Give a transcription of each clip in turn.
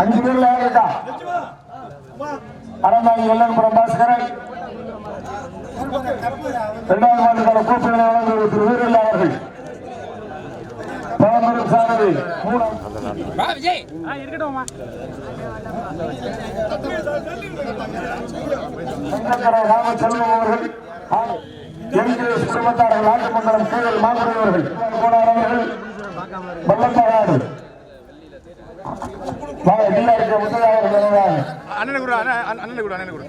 அஞ்சு பேர்ல யார் இருக்கா அறந்தாங்கி எல்லன்புரம் பாஸ்கரன். இரண்டாவது மாநில கூப்பிடுகளை வழங்குவது திரு வீரல்ல அவர்கள். பழம்பெரும் ராமச்செல்வம் அவர்கள். எம்ஜிஎஸ் குடும்பத்தார்கள் நாட்டுமங்கலம் கீழல் மாங்குடி அவர்கள் அவர்கள் வல்லத்தகாடு டிஆர்கே முத்தையாளர்கள் நினைவாக அண்ணனை கூட அண்ணன் அண்ணனை கூட அண்ணனை கூட.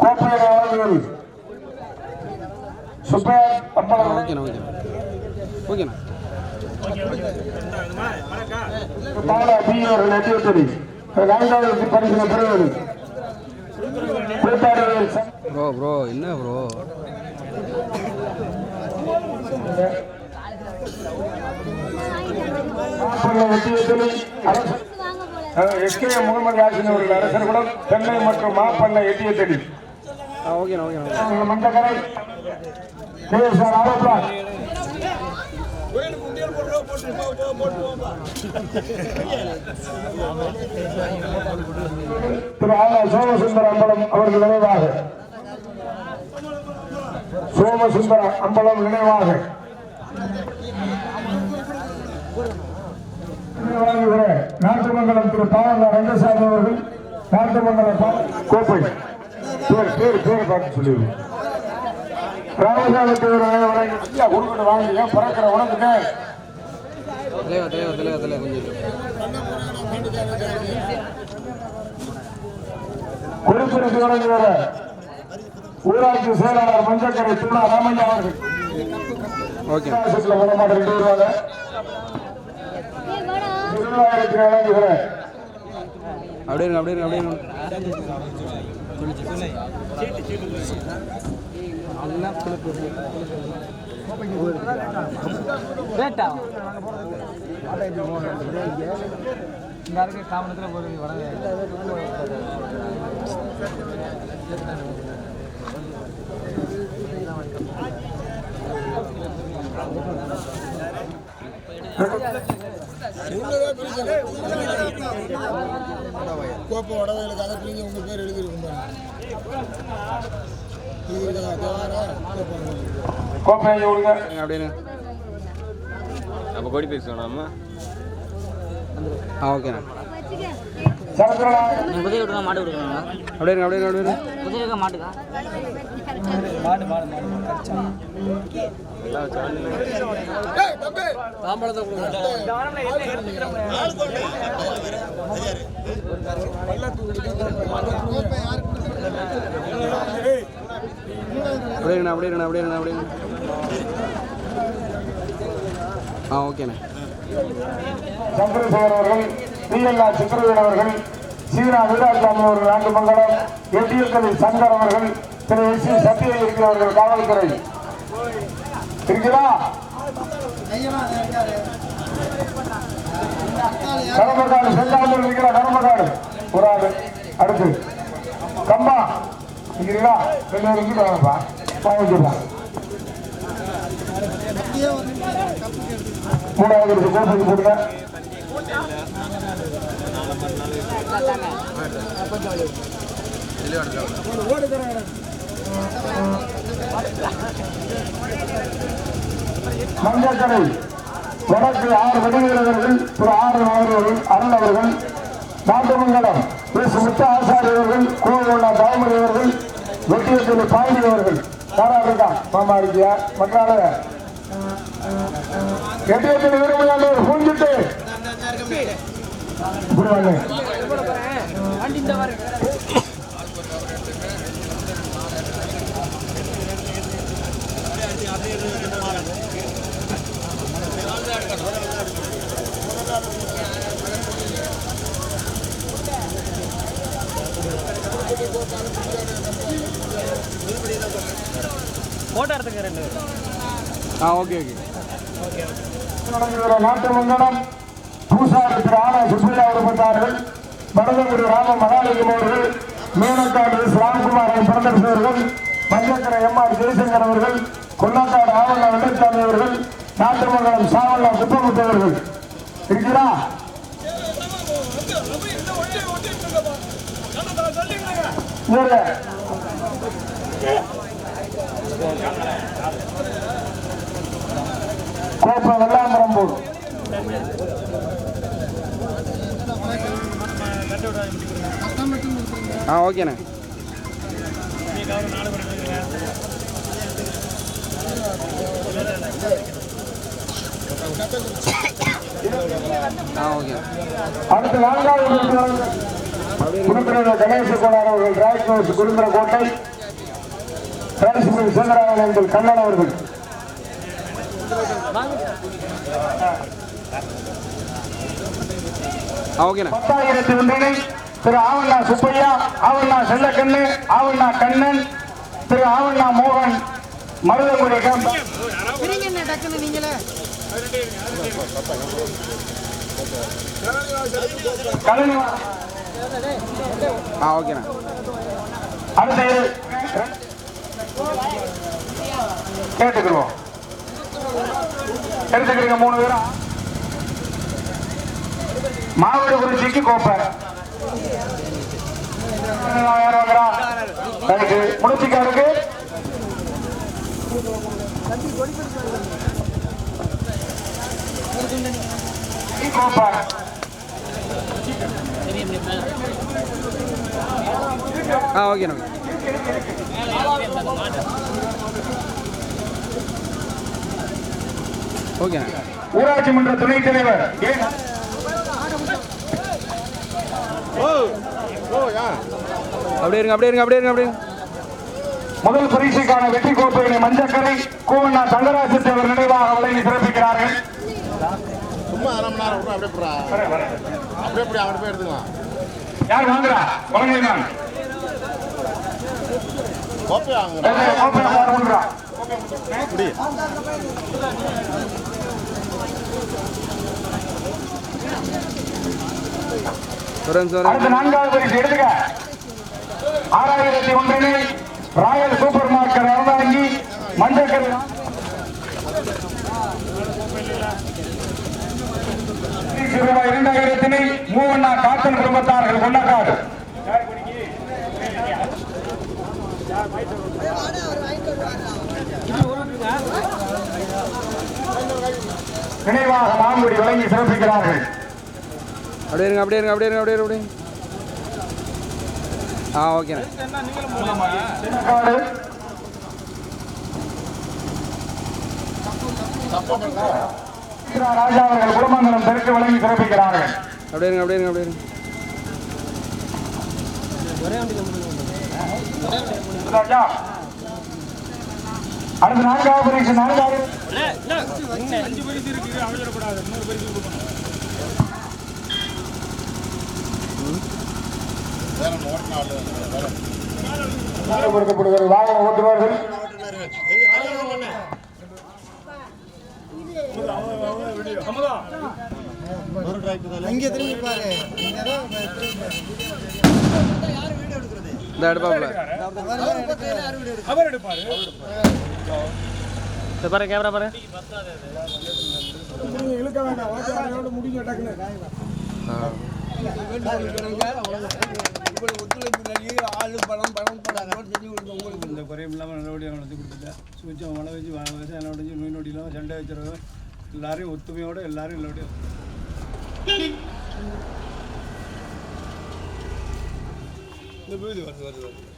கோப்பையை வழங்குவது சுப்பையா அப்பளம் ஓகேண்ணா பாலா பி அவர்கள் நான்காவது பரிசு பெறுவது. ப்ரோ ப்ரோ என்ன bro S K Mohammed Yasin அவர்கள் அரசர் குலம் சென்னை மற்றும் மாப்பண்ணை எட்டியத்தடி மண்டகரை கேஎஸ்ஆர் ஆரோப்பா திரு ஆலா சோமசுந்தர அம்பலம் அவர்கள் நினைவாக. சோமசுந்தர அம்பலம் நினைவாக. நாட்டுமங்கலம் திரு பாவங்க ரங்கசாமி அவர்கள் நாட்டுமங்கலம் கோப்பை. பேர் பேர் பேர் பார்த்து சொல்லிடுவோம் ராமசாமி தேவர் வழங்கி ஐயா, கொடுக்கணும் வாங்க பிறக்கிற உனக்குங்க தலைவா தலைவா தலைவா தலைவா கொஞ்சம் குறிப்பிட்டு வழங்குகிற ஊராட்சி செயலாளர் மஞ்சக்கரை துணா ராமையா அவர்கள். ரெண்டு வருவாங்க அப்படியே அப்படியே கோப்பை வடவையில் கதை பிள்ளைங்க உங்க பேர் எழுதிருக்கும் கோப்பையை விடுங்க. இருங்க, அப்படியே இருங்க அப்போ கோடி பேசுவோம் நம்ம ஆ ஓகேண்ணா குதிரை விடுங்க மாடு விடுங்க அப்படியே இருங்க அப்படியே அப்படியே இருங்க. குதிரைக்கா மாட்டுக்கா? அப்படியே இருங்க அப்படியே இருங்க அப்படியே இருங்க அப்படியே இருங்க ஆ ஓகேண்ணா சந்திரசேகர் அவர்கள் பிஎல்ஆர் சித்திரவேல் அவர்கள் சீனா வீராசாமி அவர்கள் ஆண்டு மங்கலம் எட்டியக்கலை சங்கர் அவர்கள் திரு எஸ் சி சத்ய இருக்கிறவர்கள் காவல்துறை. இருக்கிறா கடம்பக்காடு செல்லாமல் இருக்கிற கடம்பக்காடு ஒரு ஆள். அடுத்து. கம்பா. இருக்கிறீங்களா ரெண்டு பேர் இங்கிட்டு வாங்கப்பா. வாங்கிக்கலாம் மூணாவது இருக்கு. கோப்பைக்கு போடுங்க கடை. வடக்கு ஆறு வடிவீரர்கள் திரு ஆறு அவர்கள் அருள் அவர்கள் நாட்டுமங்கலம் எஸ் முத்த ஆசாரி அவர்கள் கோவிலா தாமரை அவர்கள் வெட்டியத்தில் பாண்டி அவர்கள் யாரா இருக்கா? மாமா இருக்கியா? மற்றால எட்டியத்தில் விரும்பியாண்டவர் பூஞ்சிட்டு ஆ ஓகே ஓகே. நாட்டு மங்கலம் பூசாரி திரு ஆனா வடதங்குடி ராம மகாலிங்கம் அவர்கள் மேனக்காடு ராம்குமார் பிரதர்ஸ் அவர்கள் மஞ்சக்கரை எம் ஆர் ஜெயசங்கர் அவர்கள் கொல்லாக்காடு வெள்ளச்சாமி அவர்கள் நாட்டுமங்கலம் சாவண்ணா குப்பமுத்து அவர்கள். இருக்கிறா இங்க கோப்பை வெள்ளாம்பரம்பூர் ஆ ஓகேண்ணே அடுத்து நான்காவது குடும்பத்தினர் கணேச கோளார் அவர்கள் ராஜ்கோஸ் குடும்பர கோட்டை ராஜ்மில் சுந்தரராமன் எங்கள் கண்ணன் அவர்கள். பத்தாயிரத்தி ஒன்றினை திரு ஆவண்ணா சுப்பையா ஆவண்ணா செல்லக்கண்ணு ஆவண்ணா கண்ணன் திரு ஆவண்ணா மோகன் மருதங்குடி கேம்ப் நீங்களே. ஆ ஓகேண்ணே. அடுத்து கேட்டுக்கிறோம் எடுத்துக்கிறீங்க மூணு பேரும். மாவட்ட குறிச்சிக்கு கோப்பை. யார் வாங்குறா முடிச்சிக்காருக்கு ஆ ஓகேண்ணே ஓகேண்ணே ஊராட்சி மன்ற துணைத் தலைவர் அப்படியே இருங்க அப்படியே இருங்க அப்படியே இருங்க அப்படியே. முதல் பரிசுக்கான வெற்றி கோப்பையினை மஞ்சக்கரை கூவண்ணா தங்கராஜு தேவர் நினைவாக வழங்கி சிறப்பிக்கிறார்கள். சும்மா அரை மணி நேரம் விட்றா, அப்படியே போடுறா. அப்படியே போய் அவன் போய் எடுத்துக்கலாம். யார் வாங்குறா? கோப்பை வாங்குறா. கோப்பை வாங்குறா நிமிஷம். நான்காவது பரிசு எடுத்துக்க. ஆறாயிரத்தி ஒன்றினை royal super market Aranthangi Manjakkarai ரூபாய் இரண்டாயிரத்தினை மூவண்ணா காத்தன் குடும்பத்தார்கள் கொண்டக்காடு நினைவாக மாங்குடி வழங்கி சிறப்பிக்கிறார்கள். அப்படியே இருங்க அப்படியே இருங்க அப்படியே இருங்க அப்படியே இருங்க அப்படியே இருங்க. ஆ ஓகேண்ணே. காடு ராஜா அவர்கள் குடும்பங்களும் தெற்கு வழங்கி சிறப்பிக்கிறார்கள். அப்படியே இருங்க அப்படியே இருங்க அப்படியே ராஜா. அடுத்த நான்காவது பரிசு நான்காவது. வேற ஒண்ணு ஓட்டினா ஆளு வேற. கொடுக்கப்படுகிற வாகன ஓட்டுநர்கள் அங்கே திரும்பி பாரு. இந்த எடுப்பாப்புல ஆ இந்த குறையும் இல்லாமல் நல்லபடியாக நடத்தி கொடுத்துட்டேன். சுவிச்சம் மழை வச்சு வ- விவசாயம் நடந்துச்சு நோய் நொடி இல்லாமல் சண்டை வச்சுருவோம் எல்லாரையும் ஒத்துமையோட எல்லாரும் எல்லோடையும் இந்த வருது வருது வருது.